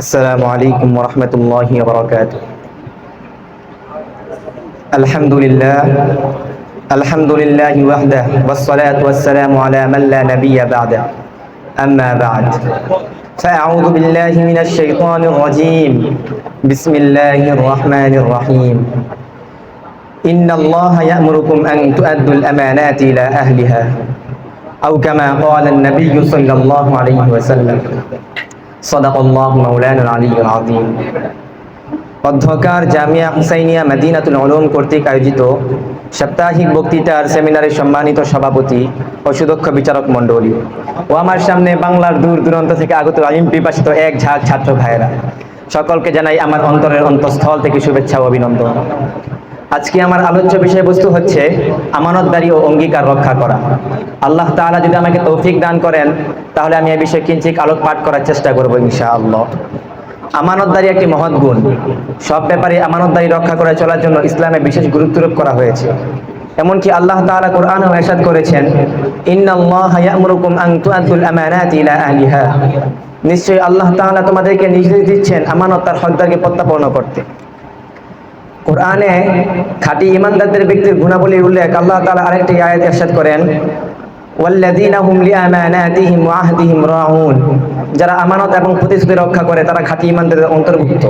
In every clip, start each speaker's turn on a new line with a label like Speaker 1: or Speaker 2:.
Speaker 1: السلام عليكم ورحمة الله وبركاته. الحمد لله الحمد لله وحده والصلاة والسلام على من لا نبي بعده. أما بعد فأعوذ بالله من الشيطان الرجيم. بسم الله الرحمن الرحيم. إن الله يأمركم أن تؤدوا الأمانات إلى أهلها أو كما قال النبي صلى الله عليه وسلم. صدق الله مولانا العلي العظيم অধ্যকার জামিয়া হুসাইনিয়া মাদিনাতুল উলুম কর্তৃক আয়োজিত সাপ্তাহিক বক্তৃতার সেমিনারের সম্মানিত সভাপতি ও সুদক্ষ বিচারক মণ্ডলী ও আমার সামনে বাংলার দূর দূরান্ত থেকে আগত আলিম পিপাসিত এক ঝাঁক ছাত্র ভাইয়েরা সকলকে জানাই আমার অন্তরের অন্তঃস্থল থেকে শুভেচ্ছা ও অভিনন্দন আজকে আমার আলোচ্য বিষয়বস্তু হচ্ছে আমানতদারি ও অঙ্গীকার রক্ষা করা। আল্লাহ তাআলা যদি আমাকে তৌফিক দান করেন, তাহলে আমি এই বিষয়ে কিঞ্চিত আলোকপাত করার চেষ্টা করব ইনশাআল্লাহ। আমানতদারি একটি মহৎ গুণ। সব ব্যাপারে আমানতদারি রক্ষা করে চলার জন্য ইসলামে বিশেষ গুরুত্বারোপ করা হয়েছে। এমনকি আল্লাহ তাআলা কোরআনে এরশাদ করেছেন নিশ্চয়ই আল্লাহ তাআলা তোমাদেরকে নির্দেশ দিচ্ছেন আমানত তার হকদারকে প্রত্যাপন্ন করতে। কোরআনে খাঁটি ইমানদারদের ব্যক্তির গুণাবলীর উল্লেখ আল্লাহ তালা আরেকটি আয়াত ইরশাদ করেন যারা আমানত এবং প্রতিশ্রুতি রক্ষা করে, তারা খাঁটি ইমানদারদের অন্তর্ভুক্ত।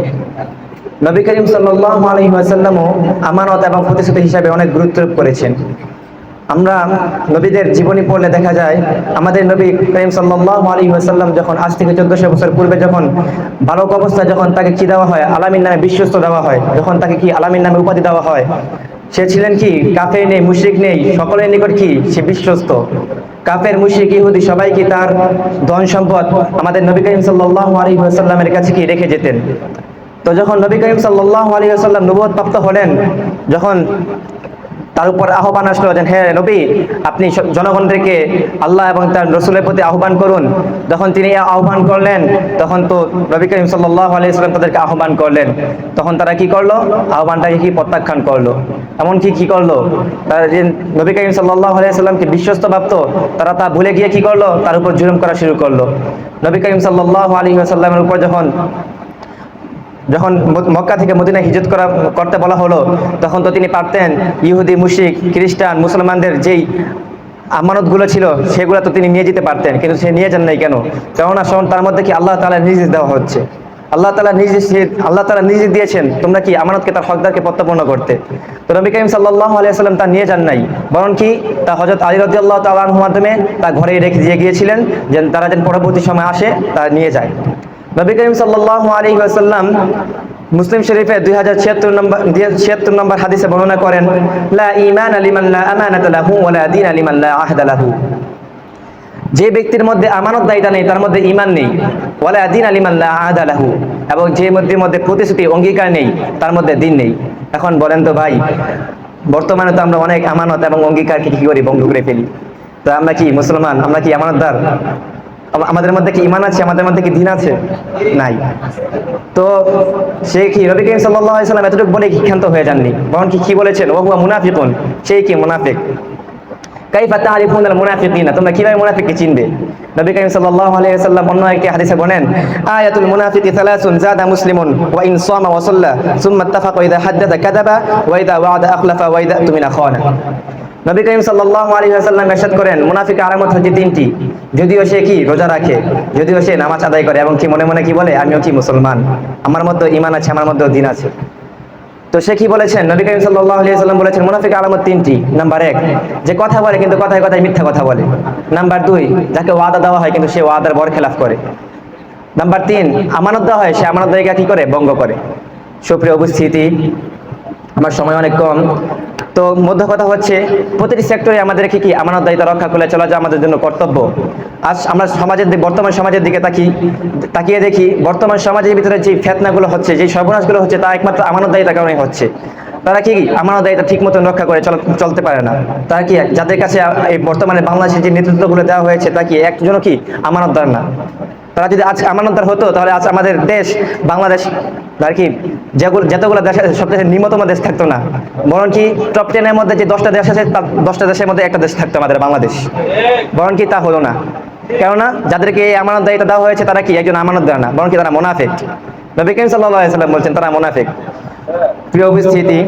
Speaker 1: নবী করিম সাল্লাম আলাইহি ওয়াসাল্লামও আমানত এবং প্রতিশ্রুতি হিসাবে অনেক গুরুত্ব করেছেন। আমরা নবীদের জীবনী পড়লে দেখা যায়, আমাদের নবী করিম আলাইহি ওয়াসাল্লাম যখন আজ থেকে চোদ্দশো বছর পূর্বে যখন বালক অবস্থায় যখন তাকে কি দেওয়া হয়? আলামিন নামে বিশ্বস্ত দেওয়া হয়। যখন তাকে কি আলামিন নামে উপাধি দেওয়া হয়? সে ছিলেন কি? কাফের নেই, মুশরিক নেই, সকলের নিকট কি? সে বিশ্বস্ত। কাফের, মুশরিক, ইহুদি সবাই কি তার ধন সম্পদ আমাদের নবী করিম সাল্লাল্লাহু আলাইহি ওয়াসাল্লামের কাছে কি রেখে যেতেন? তো যখন নবী করিম সাল্লাল্লাহু আলাইহি ওয়াসাল্লাম নবুয়ত প্রাপ্ত হলেন, যখন তার উপর আহ্বান আসলো যে হ্যাঁ নবী, আপনি জনগণদেরকে আল্লাহ এবং তার রসুলের প্রতি আহ্বান করুন। যখন তিনি আহ্বান করলেন। তখন তো নবী করিম সাল্লাল্লাহু আলাইহি সাল্লাম তাদেরকে আহ্বান করলেন। তখন তারা কি করল? আহ্বানটাকে কি প্রত্যাখ্যান করল? এমনকি কি করল? তারা যে নবী করিম সাল্লাল্লাহু আলাইহি সাল্লামকে বিশ্বস্ত ভাবতো, তারা তা ভুলে গিয়ে কি করল? তার উপর জুলুম করা শুরু করল। নবী করিম সাল্লাল্লাহু আলাইহি সাল্লামের উপর যখন যখন মক্কা থেকে মদিনা হিজত করা, করতে বলা হলো, তখন তো তিনি পারতেন, ইহুদি মুশিক খ্রিস্টান, মুসলমানদের যেই আমানতগুলো ছিল, সেগুলো তো তিনি নিয়ে যেতে পারতেন, কিন্তু সে নিয়ে যান নাই কেন? কেননা শোন, তার মধ্যে কি আল্লাহ তালা নির্দেশ দেওয়া হচ্ছে? আল্লাহ তালা নিজে আল্লাহ তালা নিজে দিয়েছেন, তোমরা কি আমানতকে তার হকদারকে প্রত্যাপন্ন করতে? তো নবী করিম সাল্লাহ আলিয়াল্লাম তা নিয়ে যান নাই। বরং কি, তা হজরত আলী রদি আল্লাহ মাধ্যমে তা ঘরে রেখে দিয়ে গিয়েছিলেন যেন তারা যেন পরবর্তী সময় আসে, তা নিয়ে যায়। নবী করিম সাল্লাল্লাহু আলাইহি ওয়াসাল্লাম মুসলিম শরীফে দুই হাজার ছিয়াত্তর নম্বর ছিয়াত্তর নম্বর হাদিসে বর্ণনা করেন, লা ইমান আলিমান লা আমানাত লাহু ওয়া লা দীন আলিমান লা আহদা লাহু। যে ব্যক্তির মধ্যে আমানত দায়িতা নেই, তার মধ্যে ইমান নেই। ওয়ালা দিন আলিমান লা আহদা লাহু। এবং যে মধ্যে মধ্যে প্রতিশ্রুতি, অঙ্গীকার নেই, তার মধ্যে দিন নেই। এখন বলেন তো ভাই, বর্তমানে তো আমরা অনেক আমানত এবং অঙ্গীকারকে কি করি বন্ধ করে ফেলি? তো আমরা কি মুসলমান? আমরা কি আমানতদার? আম- আমাদের মধ্যে কি ইমান আছে? আমাদের মধ্যে কি দিন আছে? নাই। তো সে কি, নবী করিম সাল্লাম এতটুকু বলে ক্ষান্ত হয়ে যাননি। বরং কি কি বলেছেন? ও হুয়া মুনাফিকুন। সেই কি মুনাফিক? কাইফা তারিফুন আল মুনাফিকিনা। তোমরা কীভাবে মুনাফিককে চিনবে? নবী করিম সাল্লাল্লাহু আলাইহি ওয়াসাল্লাম অন্য একটি হাদিসে বলেন, আয়াতুল মুনাফিকি সালাসুন জাদা মুসলিমুন ওয়া ইন সামা ওয়া সাল্লা, সুম্মা ইত্তাফাকা ইযা হাদাথা কাযাবা ওয়া ইযা ওয়া'আদা আখলাফা ওয়া ইযা তুমিনা খানা নবী করিম সাল্লাল্লাহু আলাইহি ওয়াসাল্লাম ইরশাদ করেন মুনাফিকের আলামত হচ্ছে তিনটি। যদিও সে কি, রোজা রাখে, যদিও সে নামাজ আদায় করে, এবং কি মনে মনে কি বলে, আমিও কি মুসলমান? আমার মধ্যে ঈমান আছে, আমার মধ্যে দিন আছে। তো সে কি বলেছেন? নবী করিম সাল্লাল্লাহু আলাইহি সাল্লাম বলেছেন, মুনাফিক আলামত তিনটি। নাম্বার এক, যে কথা বলে কিন্তু কথায় কথায় মিথ্যা কথা বলে। নাম্বার দুই, যাকে ওয়াদা দেওয়া হয় কিন্তু সে ওয়াদার বর খেলাফ করে। নাম্বার তিন, আমানত দেওয়া হয়, সে আমানত দায়িকা কি করে? ভঙ্গ করে। সুপ্রিয় উপস্থিতি, আমার সময় অনেক কম। তো মধ্য কথা হচ্ছে, প্রতিটি সেক্টরে আমাদেরকে কি আমানত দায়িত্ব রক্ষা করে চলা যা আমাদের জন্য কর্তব্য? আজ আমরা সমাজের বর্তমান সমাজের দিকে তাকি, তাকিয়ে দেখি, বর্তমান সমাজের ভিতরে যে ফেতনাগুলো হচ্ছে, যে সর্বনাশগুলো হচ্ছে, তা একমাত্র আমানত দায়িত্বের কারণে হচ্ছে। তারা কি আমানত দায়িত্ব ঠিক মতন রক্ষা করে চল- চলতে পারে না? তারা কি যাদের কাছে এই বর্তমানে বাংলাদেশের যে নেতৃত্বগুলো দেওয়া হয়েছে তা কি একজনও কি আমানতদার না? তারা যদি আজ আমানতদার হতো, তাহলে আজ আমাদের দেশ, বাংলাদেশ, আর কি, যেগুলো যতগুলো দেশ সব দেশের নিম্নতম দেশ থাকতো না। বরং কি টপ টেনের মধ্যে যে দশটা দেশ আছে, তার দশটা দেশের মধ্যে একটা দেশ থাকতো আমাদের বাংলাদেশ। বরং কি তা হলো না। কেননা, যাদেরকে এই আমানত দায়িত্ব দেওয়া হয়েছে, তারা কি একজন আমানত দেয় না? বরং কি তারা মোনাফেক। নবী করিম সাল্লাম বলছেন, তারা মোনাফেক। প্রিয় উপস্থিতি,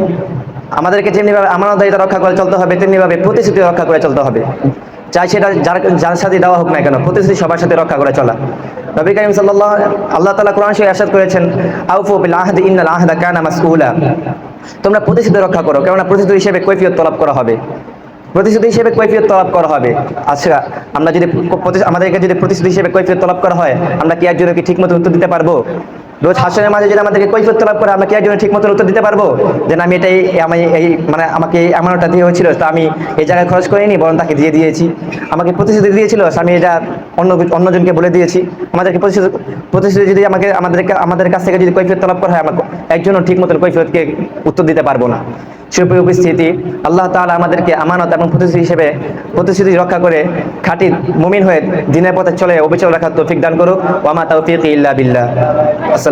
Speaker 1: আমাদেরকে যেমনিভাবে আমানত দায়িত্ব রক্ষা করে চলতে হবে, তেমনিভাবে প্রতিশ্রুতি রক্ষা করে চলতে হবে। চাই সেটা যার যার সাথে দেওয়া হোক না কেন, প্রতিশ্রুতি সবার সাথে রক্ষা করে চলা। নবী করিম সাল্লাল্লাহ আল্লাহ তালা কোরআন শরীফে ইরশাদ করেছেন, আউফু আহদি ইন্নাল আহদা কানা মাসউলা। তোমরা প্রতিশ্রুতি রক্ষা করো, কেননা প্রতিশ্রুতি হিসেবে কৈফিয়ত তলব করা হবে। প্রতিশ্রুতি হিসেবে কৈফিয়ত তলব করা হবে। আচ্ছা আমরা যদি আমাদেরকে যদি প্রতিশ্রুতি হিসেবে কৈফিয়ত তলব করা হয়, আমরা কি একজনকে কি ঠিকমতো উত্তর দিতে পারব? রোজ হাসনের মাঝে যদি আমাদেরকে কৈফিয়ত তলব করে, আমরা কি একজনের ঠিক মতো উত্তর দিতে পারব? যে আমি এটাই, আমি এই মানে আমাকে এই আমানতটা দিয়ে হয়েছিল, তো আমি এই জায়গায় খরচ করিনি বরং তাকে দিয়ে দিয়েছি। আমাকে প্রতিশ্রুতি দিয়েছিল আমি এটা অন্য, অন্যজনকে বলে দিয়েছি। আমাদেরকে প্রতিশ্রুতি প্রতিশ্রুতি যদি আমাকে, আমাদেরকে, আমাদের কাছ থেকে যদি কৈফিয়ত তলব করা হয় আমাকে একজনও ঠিক মতো কৈফিয়তকে উত্তর দিতে পারব না। সুপ্রিয় উপস্থিতি, আল্লাহ তাআলা আমাদেরকে আমানত এবং প্রতিশ্রুতি হিসেবে প্রতিশ্রুতি রক্ষা করে খাঁটি মুমিন হয়ে দিনের পথে চলে অবিচল রাখার তৌফিক দান করুক। ওয়ামা তৌফিক ইল্লা বিল্লাহ। আসসালাম